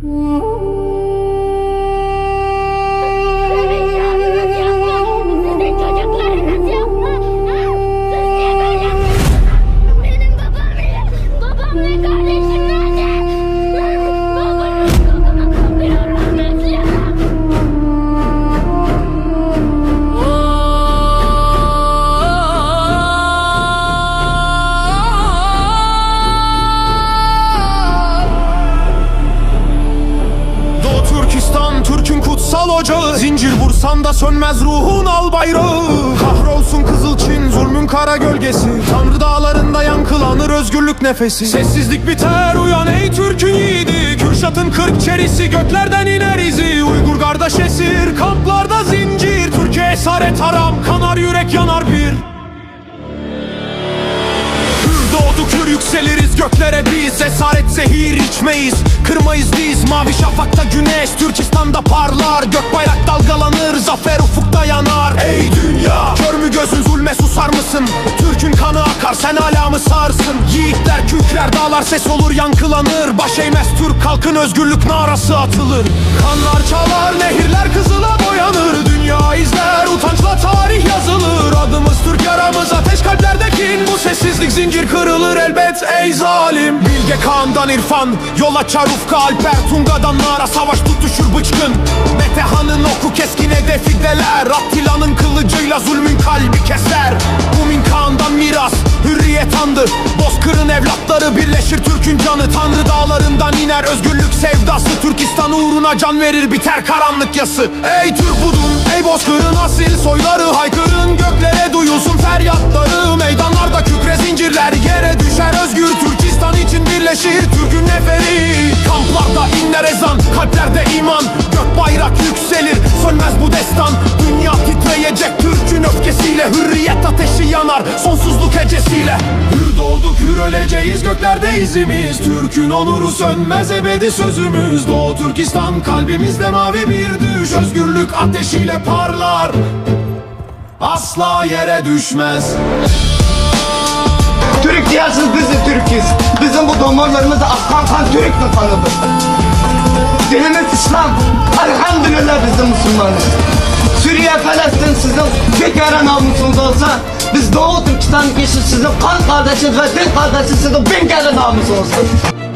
Mm-hmm. Kutsal ocağı Zincir vursan da sönmez ruhun al bayrağı Kahrolsun kızıl Çin zulmün kara gölgesi. Tanrı dağlarında yankılanır özgürlük nefesi. Sessizlik biter uyan ey Türk'ün yiğidi. Kürşat'ın kırk çerisi göklerden iner izi. Uygur kardeş esir kamplarda zincir. Türkiye esaret haram kanar yürek göklere biz Esaret zehir içmeyiz. Kırmayız diz mavi şafakta güneş. Türkistan'da parlar Gök bayrak dalgalanır Zafer ufukta yanar. Ey dünya! Kör mü gözün zulme susar mısın? Türk'ün kanı akar sen hala mı sarsın? Yiğitler kükrer dağlar ses olur yankılanır. Baş eğmez Türk halkın özgürlük narası atılır. Kanlar çalar nehirler ateş kalplerde kin Bu sessizlik zincir kırılır elbet ey zalim. Bilge Kağan'dan İrfan Yol açar Alper. Tunga'dan Nara Savaş tutuşur bıçkın. Metehan'ın oku keskin hedefi deler. Attila'nın kılıcıyla zulmün kalbi keser. Mumin Kağan'dan miras Hürriyet andı Bozkır'ın evlatları birleşir Türk'ün canı. Tanrı dağlarından iner özgürlük sevdası. Türkistan uğruna can verir biter karanlık yası. Ey Türk budun ey Bozkır'ın asil soyları kalplerde iman. Gök bayrak yükselir sönmez bu destan. Dünya titreyecek Türk'ün öfkesiyle Hürriyet ateşi yanar. Sonsuzluk hecesiyle. Hür doğduk hür öleceğiz göklerde izimiz. Türk'ün onuru sönmez ebedi sözümüz. Doğu Türkistan kalbimizde mavi bir düş. Özgürlük ateşiyle parlar. Asla yere düşmez. Türk diyorsunuz biz de Türk'üz. Bizim bu damarlarımızda akan kan Türk'ün kanıdır. Dinimiz İslam. Elhamdülillah biz de Müslümanız. Suriye, Filistin sizin kere namusunuz olsa biz Doğu Türkistan kişi sizin kan kardeşiniz ve din kardeşiniz sizin bin kere namusunuzdur.